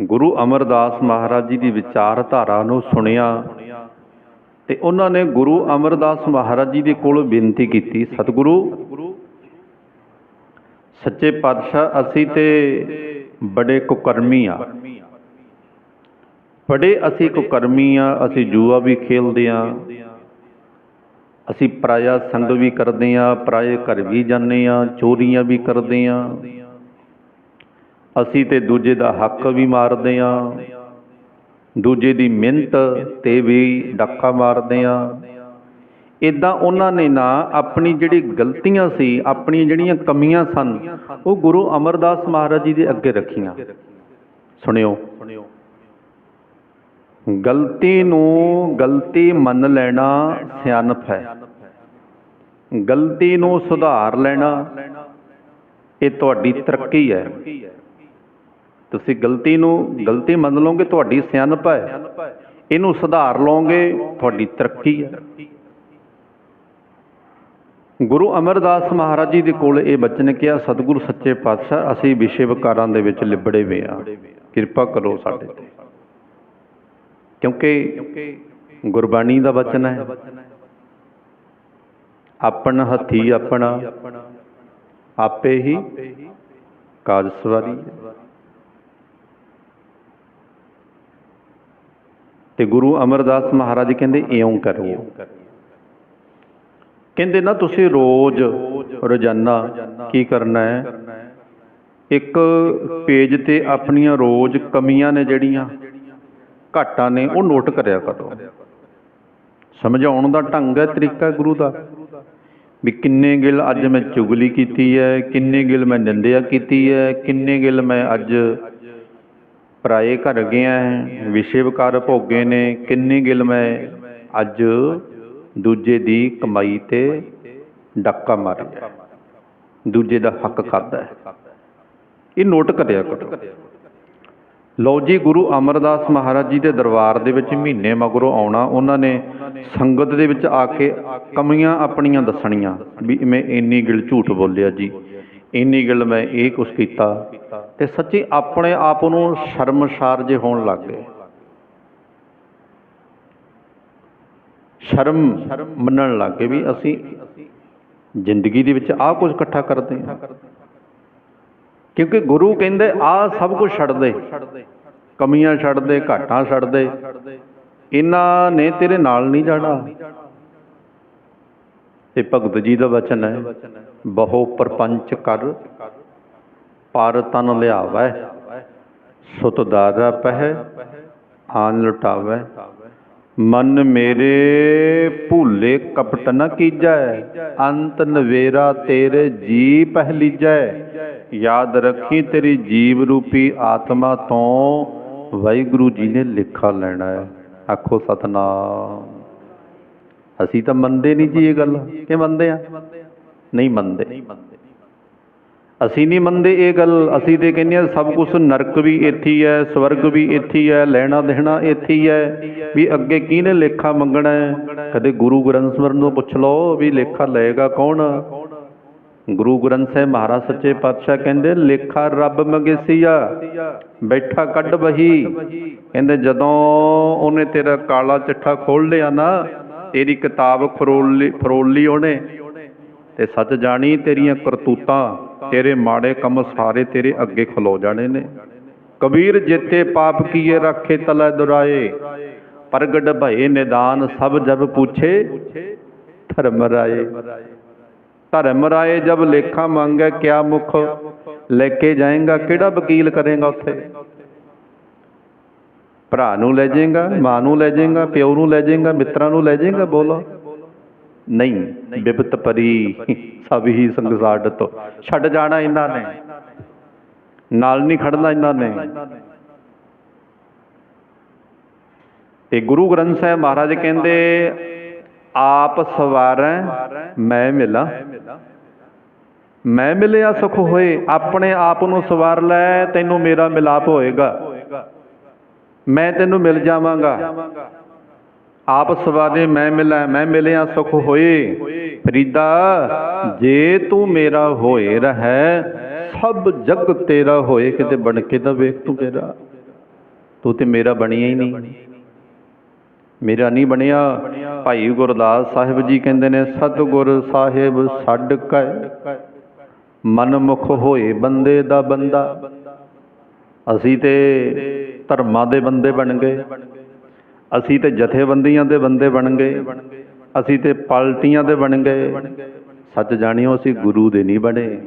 ਗੁਰੂ ਅਮਰਦਾਸ ਮਹਾਰਾਜ ਜੀ ਦੀ ਵਿਚਾਰਧਾਰਾ ਨੂੰ ਸੁਣਿਆ ਤੇ ਉਹਨਾਂ ਨੇ ਗੁਰੂ ਅਮਰਦਾਸ ਮਹਾਰਾਜ ਜੀ ਦੇ ਕੋਲ ਬੇਨਤੀ ਕੀਤੀ, ਸਤਿਗੁਰੂ, ਸੱਚੇ ਪਾਤਸ਼ਾਹ ਅਸੀਂ ਤੇ ਬੜੇ ਕੁਕਰਮੀ ਆ। ਬੜੇ ਅਸੀਂ ਕੁਕਰਮੀ ਆ, ਅਸੀਂ ਜੂਆ ਵੀ ਖੇਲਦੇ ਆ। ਅਸੀਂ ਪਰਾਇਆ ਸੰਗ ਵੀ ਕਰਦੇ ਆ, ਪਰਾਏ ਘਰ ਵੀ ਜਾਂਦੇ ਆ, ਚੋਰੀਆਂ ਵੀ ਕਰਦੇ ਆ। ਅਸੀਂ ਤੇ ਦੂਜੇ ਦਾ ਹੱਕ ਵੀ ਮਾਰਦੇ ਆ ਦੂਜੇ ਦੀ ਮਿਹਨਤ ਤੇ ਵੀ ਡਾਕਾ ਮਾਰਦੇ ਆ ਇਦਾਂ ਉਹਨਾਂ ਨੇ ਨਾ ਆਪਣੀ ਜਿਹੜੀ ਗਲਤੀਆਂ ਸੀ, ਆਪਣੀਆਂ ਜਿਹੜੀਆਂ ਕਮੀਆਂ ਸਨ, ਉਹ ਗੁਰੂ ਅਮਰਦਾਸ ਮਹਾਰਾਜ ਜੀ ਦੇ ਅੱਗੇ ਰੱਖੀਆਂ। ਸੁਣਿਓ। ਗਲਤੀ ਨੂੰ ਗਲਤੀ ਮੰਨ ਲੈਣਾ ਸਿਆਣਪ ਹੈ। ਗਲਤੀ ਨੂੰ ਸੁਧਾਰ ਲੈਣਾ, ਇਹ ਤੁਹਾਡੀ ਤਰੱਕੀ ਹੈ। ਤੁਸੀਂ ਗਲਤੀ ਨੂੰ, ਗਲਤੀ ਮੰਨ ਲਓਗੇ, ਤੁਹਾਡੀ ਸਿਆਣਪ ਹੈ। ਇਹਨੂੰ ਸੁਧਾਰ ਲਓਗੇ, ਤੁਹਾਡੀ ਤਰੱਕੀ ਹੈ। ਗੁਰੂ ਅਮਰਦਾਸ ਮਹਾਰਾਜ ਜੀ ਦੇ ਕੋਲ ਇਹ ਬਚਨ ਕਿਹਾ, ਸਤਿਗੁਰੂ ਸੱਚੇ ਪਾਤਸ਼ਾਹ, ਅਸੀਂ ਵਿਸ਼ੇ ਵਿਕਾਰਾਂ ਦੇ ਵਿੱਚ ਲਿਬੜੇ ਹੋਏ ਆ ਕਿਰਪਾ ਕਰੋ ਸਾਡੇ ਤੇ। ਕਿਉਂਕਿ ਗੁਰਬਾਣੀ ਦਾ ਬਚਨ ਹੈ। ਆਪਣ ਹੱਥੀ ਆਪਣਾ, ਆਪੇ ਹੀ ਕਾਜ ਸਵਾਰੀ ਤੇ ਗੁਰੂ ਅਮਰਦਾਸ ਮਹਾਰਾਜ ਕਹਿੰਦੇ, ਇਉਂ ਕਰੋ ਕਹਿੰਦੇ, ਨਾ ਤੁਸੀਂ ਰੋਜ਼ ਰੋਜ਼ਾਨਾ ਕੀ ਕਰਨਾ ਹੈ? ਇੱਕ ਪੇਜ ਤੇ ਆਪਣੀਆਂ ਰੋਜ਼ ਕਮੀਆਂ ਨੇ ਜਿਹੜੀਆਂ, ਘਾਟਾਂ ਨੇ, ਉਹ ਨੋਟ ਕਰਿਆ ਕਰੋ। ਸਮਝਾਉਣ ਦਾ ਢੰਗ ਹੈ, ਤਰੀਕਾ ਗੁਰੂ ਦਾ। ਵੀ ਕਿੰਨੇ ਗਿਲ ਅੱਜ ਮੈਂ ਚੁਗਲੀ ਕੀਤੀ ਹੈ, ਕਿੰਨੇ ਗਿਲ ਮੈਂ ਨਿੰਦਿਆ ਕੀਤੀ ਹੈ, ਕਿੰਨੇ ਗਿਲ ਮੈਂ ਅੱਜ ਪਰਾਏ ਘਰ ਗਿਆ ਹੈ ਵਿਸ਼ੇ ਵਿਕਾਰ ਭੋਗੇ ਨੇ ਕਿੰਨੇ ਗਿਲ ਮੈਂ, ਅੱਜ ਦੂਜੇ ਦੀ ਕਮਾਈ ਤੇ ਡੱਕਾ ਮਾਰਿਆ। ਦੂਜੇ ਦਾ ਹੱਕ ਖਾਦਾ ਹੈ। ਇਹ ਨੋਟ ਕਰਿਆ ਕਰੋ। ਲਓ ਜੀ, ਗੁਰੂ ਅਮਰਦਾਸ ਮਹਾਰਾਜ ਜੀ ਦੇ ਦਰਬਾਰ ਦੇ ਵਿੱਚ ਮਹੀਨੇ ਮਗਰੋਂ ਆਉਣਾ, ਉਹਨਾਂ ਨੇ ਸੰਗਤ ਦੇ ਵਿੱਚ ਆ ਕੇ ਕਮੀਆਂ ਆਪਣੀਆਂ ਦੱਸਣੀਆਂ ਵੀ ਮੈਂ ਇੰਨੀ ਗਿਲ ਝੂਠ ਬੋਲਿਆ ਜੀ। ਇੰਨੀ ਗਿਲ ਮੈਂ ਇਹ ਕੁਛ ਕੀਤਾ ਤੇ ਸੱਚੀ ਆਪਣੇ ਆਪ ਨੂੰ ਸ਼ਰਮਸਾਰ ਜੇ ਹੋਣ ਲੱਗ ਗਏ। ਸ਼ਰਮ ਮੰਨਣ ਲੱਗ ਗਏ ਵੀ ਅਸੀਂ ਜ਼ਿੰਦਗੀ ਦੇ ਵਿੱਚ ਆਹ ਕੁਝ ਇਕੱਠਾ ਕਰਦੇ ਹਾਂ। ਕਿਉਂਕਿ ਗੁਰੂ ਕਹਿੰਦੇ, ਆਹ ਸਭ ਕੁਝ ਛੱਡ ਦੇ। ਕਮੀਆਂ ਛੱਡ ਦੇ, ਘਾਟਾਂ ਛੱਡ ਦੇ। ਇਹਨਾਂ ਨੇ ਤੇਰੇ ਨਾਲ ਨਹੀਂ ਜਾਣਾ। ਤੇ ਭਗਤ ਜੀ ਦਾ ਵਚਨ ਹੈ, ਬਹੁ ਪਰਪੰਚ ਕਰ, ਪਰ ਤਨ ਲਿਆਵੈ। ਸੁਤ ਦਾਦਾ ਪਹਿ, ਆਨ ਲੁਟਾਵੈ। ਮਨ ਮੇਰੇ ਭੂਲੇ ਕਪਟ ਨ ਕੀਜੈ, ਅੰਤ ਨਵੇਰਾ ਤੇਰੇ ਜੀ ਪਹਿਲੀਜੈ ਯਾਦ ਰੱਖੀ ਤੇਰੀ ਜੀਵ ਰੂਪੀ ਆਤਮਾ ਤੋਂ, ਵਾਹਿਗੁਰੂ ਜੀ ਨੇ ਲਿਖਾ ਲੈਣਾ ਹੈ। ਆਖੋ ਸਤਨਾਮ। ਅਸੀਂ ਤਾਂ ਮੰਨਦੇ ਨਹੀਂ ਜੀ ਇਹ ਗੱਲ। ਕਿ ਮੰਨਦੇ ਆ? ਨਹੀਂ ਮੰਨਦੇ। ਅਸੀਂ ਨਹੀਂ ਮੰਨਦੇ ਇਹ ਗੱਲ। ਅਸੀਂ ਤੇ ਕਹਿੰਦੇ ਆ ਸਭ ਕੁਝ ਨਰਕ ਵੀ ਇੱਥੇ ਹੀ ਹੈ, ਸਵਰਗ ਵੀ ਇੱਥੇ ਹੀ ਹੈ, ਲੈਣਾ ਦੇਣਾ ਇੱਥੇ ਹੀ ਹੈ। ਵੀ ਅੱਗੇ ਕਿਹਨੇ ਲੇਖਾ ਮੰਗਣਾ ਹੈ? ਕਦੇ ਗੁਰੂ ਗ੍ਰੰਥ ਸਵਰਨ ਨੂੰ ਪੁੱਛ ਲਓ ਵੀ ਲੇਖਾ ਲਏਗਾ ਕੌਣ? ਗੁਰੂ ਗ੍ਰੰਥ ਸਾਹਿਬ ਮਹਾਰਾਜ ਸੱਚੇ ਪਾਤਸ਼ਾਹ ਕਹਿੰਦੇ, ਲੇਖਾ ਰੱਬ ਮੰਗੇਸੀਆ, ਬੈਠਾ ਕੱਢ ਬਹੀ ਕਹਿੰਦੇ ਜਦੋਂ ਉਹਨੇ ਤੇਰਾ ਕਾਲਾ ਚਿੱਠਾ ਖੋਲ ਲਿਆ ਨਾ ਤੇਰੀ ਕਿਤਾਬ ਫਰੋਲ ਲਈ ਉਹਨੇ ਤੇ ਸੱਚ ਜਾਣੀ ਤੇਰੀਆਂ ਕਰਤੂਤਾਂ, ਤੇਰੇ ਮਾੜੇ ਕੰਮ ਸਾਰੇ ਤੇਰੇ ਅੱਗੇ ਖਲੋ ਜਾਣੇ ਨੇ। ਕਬੀਰ ਜਿੱਤੇ ਪਾਪ ਕੀਏ ਰੱਖੇ ਤਲੇ ਦੁਰਾਏ, ਪ੍ਰਗਟ ਭਏ ਨਿਦਾਨ ਸਭ ਜਬ ਪੁੱਛੇ, ਧਰਮ ਰਾਏ। ਧਰਮ ਰਾਏ ਜਬ ਲੇਖਾ ਮੰਗੇ ਕਿਆ ਮੁਖ, ਲੈ ਕੇ ਜਾਏਗਾ ਕਿਹੜਾ ਵਕੀਲ ਕਰੇਗਾ ਉੱਥੇ? ਭਰਾ ਨੂੰ ਲੈ ਜਾਏਗਾ ਮਾਂ ਨੂੰ ਲੈ ਜਾਏਗਾ ਪਿਓ ਨੂੰ ਲੈ ਜਾਏਗਾ ਮਿੱਤਰਾਂ ਨੂੰ ਲੈ ਜਾਏਗਾ ਬੋਲੋ। ਨਹੀਂ ਬਿਪਤ ਪਰੀ ਸਭ ਹੀ ਸੰਗਸਾਰ ਤੋਂ ਛੱਡ ਜਾਣਾ ਇਹਨਾਂ ਨੇ। ਨਾਲ ਨਹੀਂ ਖੜਨਾ ਇਹਨਾਂ ਨੇ। ਤੇ ਗੁਰੂ ਗ੍ਰੰਥ ਸਾਹਿਬ ਮਹਾਰਾਜ ਕਹਿੰਦੇ ਆਪ ਸਵਾਰੈ ਮੈਂ ਮਿਲਾਂ। ਮੈਂ ਮਿਲਿਆ ਸੁਖ ਹੋਏ ਆਪਣੇ ਆਪ ਨੂੰ ਸਵਾਰ ਲੈ ਤੈਨੂੰ ਮੇਰਾ ਮਿਲਾਪ ਹੋਏਗਾ। ਮੈਂ ਤੈਨੂੰ ਮਿਲ ਜਾਵਾਂਗਾ। ਆਪ ਸਵਾਰੇ ਮੈਂ ਮਿਲਾਂ, ਮੈਂ ਮਿਲਿਆ ਸੁਖ ਹੋਏ। ਫਰੀਦਾ, ਜੇ ਤੂੰ ਮੇਰਾ ਹੋਏ ਰਹਿ, ਸਭ ਜਗ ਤੇਰਾ ਹੋਏ, ਕਿਤੇ ਬਣ ਕੇ ਤਾਂ ਵੇਖ ਤੂੰ ਮੇਰਾ। ਤੂੰ ਤੇ ਮੇਰਾ ਬਣਿਆ ਹੀ ਨਹੀਂ। ਮੇਰਾ ਨਹੀਂ ਬਣਿਆ। ਭਾਈ ਗੁਰਦਾਸ ਸਾਹਿਬ ਜੀ ਕਹਿੰਦੇ ਨੇ, ਸਤਿਗੁਰ ਸਾਹਿਬ ਛੱਡ ਕੈ ਮਨਮੁਖ ਹੋਏ ਬੰਦੇ ਦਾ ਬੰਦਾ। ਅਸੀਂ ਤੇ ਧਰਮਾਂ ਦੇ ਬੰਦੇ ਬਣ ਗਏ। ਅਸੀਂ ਤੇ ਜਥੇਬੰਦੀਆਂ ਦੇ ਬੰਦੇ ਬਣ ਗਏ। ਅਸੀਂ ਤੇ ਪਾਲਟੀਆਂ ਦੇ ਬਣ ਗਏ। ਸੱਚ ਜਾਣਿਓ, ਅਸੀਂ ਗੁਰੂ ਦੇ ਨਹੀਂ ਬਣੇ।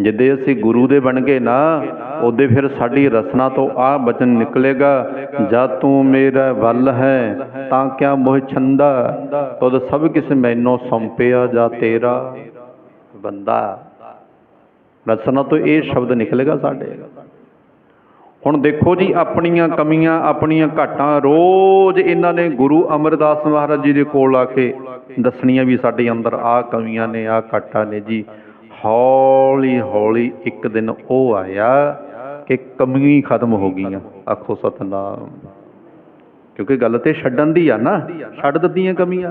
ਜਿੱਦੇ ਅਸੀਂ ਗੁਰੂ ਦੇ ਬਣ ਗਏ ਨਾ, ਉਹਦੇ ਫਿਰ ਸਾਡੀ ਰਸਨਾ ਤੋਂ ਆ ਬਚਨ ਨਿਕਲੇਗਾ ਜਾਂ ਤੂੰ ਮੇਰਾ ਵੱਲ ਹੈ, ਤਾਂ ਕਿਆ ਮੋਹ ਛੰਦਾ? ਤਦ ਸਭ ਕਿਸ ਮੈਨੂੰ ਸੌਂਪਿਆ ਜਾਂ ਤੇਰਾ ਬੰਦਾ। ਰਸਨਾ ਤੋਂ ਇਹ ਸ਼ਬਦ ਨਿਕਲੇਗਾ ਸਾਡੇ। ਹੁਣ ਦੇਖੋ ਜੀ, ਆਪਣੀਆਂ ਕਮੀਆਂ, ਆਪਣੀਆਂ ਘਾਟਾਂ ਰੋਜ਼ ਇਹਨਾਂ ਨੇ ਗੁਰੂ ਅਮਰਦਾਸ ਮਹਾਰਾਜ ਜੀ ਦੇ ਕੋਲ ਆ ਕੇ ਦੱਸਣੀਆਂ ਵੀ ਸਾਡੇ ਅੰਦਰ ਆਹ ਕਮੀਆਂ ਨੇ, ਆਹ ਘਾਟਾਂ ਨੇ ਜੀ। ਹੌਲੀ ਹੌਲੀ ਇੱਕ ਦਿਨ ਉਹ ਆਇਆ ਕਿ ਕਮੀ ਖਤਮ ਹੋ ਗਈਆਂ। ਆਖੋ ਸਤਨਾਮ। ਕਿਉਂਕਿ ਗੱਲ ਤੇ ਛੱਡਣ ਦੀ ਆ ਨਾ, ਛੱਡ ਦਿੱਤੀਆਂ ਕਮੀਆਂ।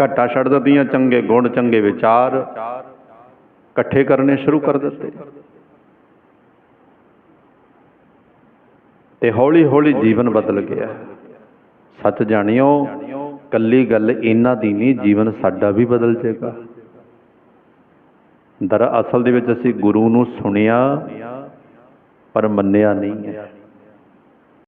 ਘਾਟਾ ਛੱਡ ਦਿੱਤੀਆਂ, ਚੰਗੇ ਗੁਣ, ਚੰਗੇ ਵਿਚਾਰ ਇਕੱਠੇ ਕਰਨੇ ਸ਼ੁਰੂ ਕਰ ਦਿੱਤੇ। ਤੇ ਹੌਲੀ ਹੌਲੀ ਜੀਵਨ ਬਦਲ ਗਿਆ। ਸੱਚ ਜਾਣਿਓ, ਕੱਲੀ ਗੱਲ ਇਹਨਾਂ ਦੀ ਨਹੀਂ, ਜੀਵਨ ਸਾਡਾ ਵੀ ਬਦਲ ਜਾਏਗਾ। ਦਰਅਸਲ ਦੇ ਵਿੱਚ ਅਸੀਂ ਗੁਰੂ ਨੂੰ ਸੁਣਿਆ, ਪਰ ਮੰਨਿਆ ਨਹੀਂ ਹੈ।